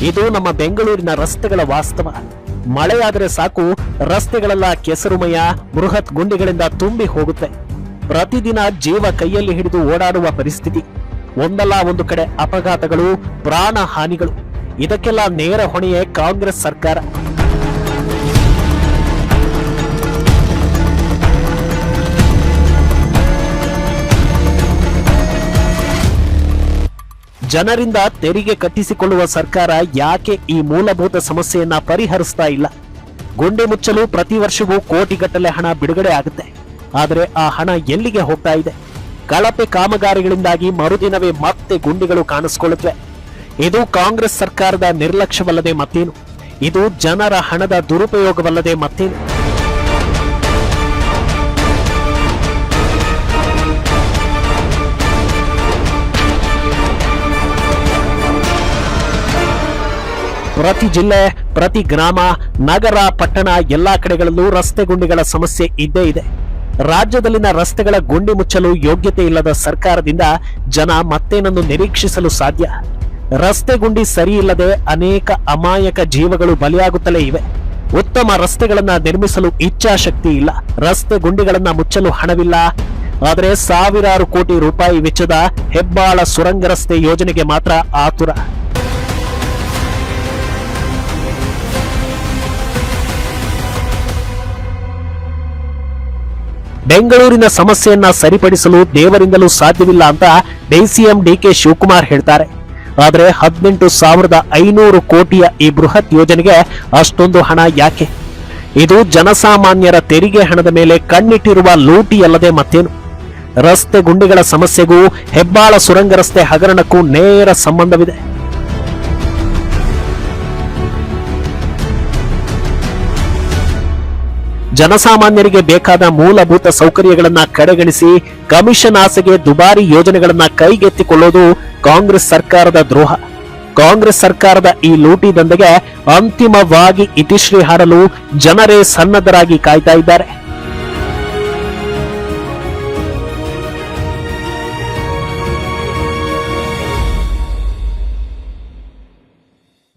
ಇದು ನಮ್ಮ ಬೆಂಗಳೂರಿನ ರಸ್ತೆಗಳ ವಾಸ್ತವ. ಮಳೆಯಾದರೆ ಸಾಕು, ರಸ್ತೆಗಳೆಲ್ಲ ಕೆಸರುಮಯ, ಬೃಹತ್ ಗುಂಡಿಗಳಿಂದ ತುಂಬಿ ಹೋಗುತ್ತೆ. ಪ್ರತಿದಿನ ಜೀವ ಕೈಯಲ್ಲಿ ಹಿಡಿದು ಓಡಾಡುವ ಪರಿಸ್ಥಿತಿ. ಒಂದಲ್ಲ ಒಂದು ಕಡೆ ಅಪಘಾತಗಳು ಪ್ರಾಣ ಹಾನಿಗಳು ಇದಕ್ಕೆಲ್ಲ ನೇರ ಹೊಣೆಯೇ ಕಾಂಗ್ರೆಸ್ ಸರ್ಕಾರ. ಜನರಿಂದ ತೆರಿಗೆ ಕಟ್ಟಿಸಿಕೊಳ್ಳುವ ಸರ್ಕಾರ ಯಾಕೆ ಈ ಮೂಲಭೂತ ಸಮಸ್ಯೆಯನ್ನ ಪರಿಹರಿಸ್ತಾ ಇಲ್ಲ? ಗುಂಡಿ ಮುಚ್ಚಲು ಪ್ರತಿ ವರ್ಷವೂ ಕೋಟಿಗಟ್ಟಲೆ ಹಣ ಬಿಡುಗಡೆ ಆಗುತ್ತೆ. ಆದರೆ ಆ ಹಣ ಎಲ್ಲಿಗೆ ಹೋಗ್ತಾ ಇದೆ? ಕಳಪೆ ಕಾಮಗಾರಿಗಳಿಂದಾಗಿ ಮರುದಿನವೇ ಮತ್ತೆ ಗುಂಡಿಗಳು ಕಾಣಿಸಿಕೊಳ್ಳುತ್ತವೆ. ಇದು ಕಾಂಗ್ರೆಸ್ ಸರ್ಕಾರದ ನಿರ್ಲಕ್ಷ್ಯವಲ್ಲದೆ ಮತ್ತೇನು? ಇದು ಜನರ ಹಣದ ದುರುಪಯೋಗವಲ್ಲದೆ ಮತ್ತೇನು? ಪ್ರತಿ ಜಿಲ್ಲೆ, ಪ್ರತಿ ಗ್ರಾಮ, ನಗರ, ಪಟ್ಟಣ ಎಲ್ಲಾ ಕಡೆಗಳಲ್ಲೂ ರಸ್ತೆ ಗುಂಡಿಗಳ ಸಮಸ್ಯೆ ಇದ್ದೇ ಇದೆ. ರಾಜ್ಯದಲ್ಲಿನ ರಸ್ತೆಗಳ ಗುಂಡಿ ಮುಚ್ಚಲು ಯೋಗ್ಯತೆ ಇಲ್ಲದ ಸರ್ಕಾರದಿಂದ ಜನ ಮತ್ತೇನನ್ನು ನಿರೀಕ್ಷಿಸಲು ಸಾಧ್ಯ? ರಸ್ತೆ ಗುಂಡಿ ಸರಿ ಇಲ್ಲದೆ ಅನೇಕ ಅಮಾಯಕ ಜೀವಗಳು ಬಲಿಯಾಗುತ್ತಲೇ ಇವೆ. ಉತ್ತಮ ರಸ್ತೆಗಳನ್ನ ನಿರ್ಮಿಸಲು ಇಚ್ಛಾಶಕ್ತಿ ಇಲ್ಲ. ರಸ್ತೆ ಗುಂಡಿಗಳನ್ನ ಮುಚ್ಚಲು ಹಣವಿಲ್ಲ. ಆದರೆ ಸಾವಿರಾರು ಕೋಟಿ ರೂಪಾಯಿ ವೆಚ್ಚದ ಹೆಬ್ಬಾಳ ಸುರಂಗ ರಸ್ತೆ ಯೋಜನೆಗೆ ಮಾತ್ರ ಆತುರ. ಬೆಂಗಳೂರಿನ ಸಮಸ್ಯೆಯನ್ನ ಸರಿಪಡಿಸಲು ದೇವರಿಂದಲೂ ಸಾಧ್ಯವಿಲ್ಲ ಅಂತ ಡಿಸಿಎಂ ಡಿಕೆ ಶಿವಕುಮಾರ್ ಹೇಳ್ತಾರೆ. ಆದರೆ ಹದಿನೆಂಟು ಸಾವಿರದ ಐನೂರು ಕೋಟಿಯ ಈ ಬೃಹತ್ ಯೋಜನೆಗೆ ಅಷ್ಟೊಂದು ಹಣ ಯಾಕೆ? ಇದು ಜನಸಾಮಾನ್ಯರ ತೆರಿಗೆ ಹಣದ ಮೇಲೆ ಕಣ್ಣಿಟ್ಟಿರುವ ಲೂಟಿಯಲ್ಲದೆ ಮತ್ತೇನು? ರಸ್ತೆ ಗುಂಡಿಗಳ ಸಮಸ್ಯೆಗೂ ಹೆಬ್ಬಾಳ ಸುರಂಗ ರಸ್ತೆ ಹಗರಣಕ್ಕೂ ನೇರ ಸಂಬಂಧವಿದೆ. ಜನಸಾಮಾನ್ಯರಿಗೆ ಬೇಕಾದ ಮೂಲಭೂತ ಸೌಕರ್ಯಗಳನ್ನ ಕಡೆಗಣಿಸಿ ಕಮಿಷನ್ ಆಸೆಗೆ ದುಬಾರಿ ಯೋಜನೆಗಳನ್ನ ಕೈಗೆತ್ತಿಕೊಳ್ಳೋದು ಕಾಂಗ್ರೆಸ್ ಸರ್ಕಾರದ ದ್ರೋಹ. ಕಾಂಗ್ರೆಸ್ ಸರ್ಕಾರದ ಈ ಲೂಟಿ ದಂಧೆಗೆ ಅಂತಿಮವಾಗಿ ಇತಿಶ್ರೀ ಹಾಡಲು ಜನರೇ ಸನ್ನದ್ಧರಾಗಿ ಕಾಯ್ತಾ ಇದ್ದಾರೆ.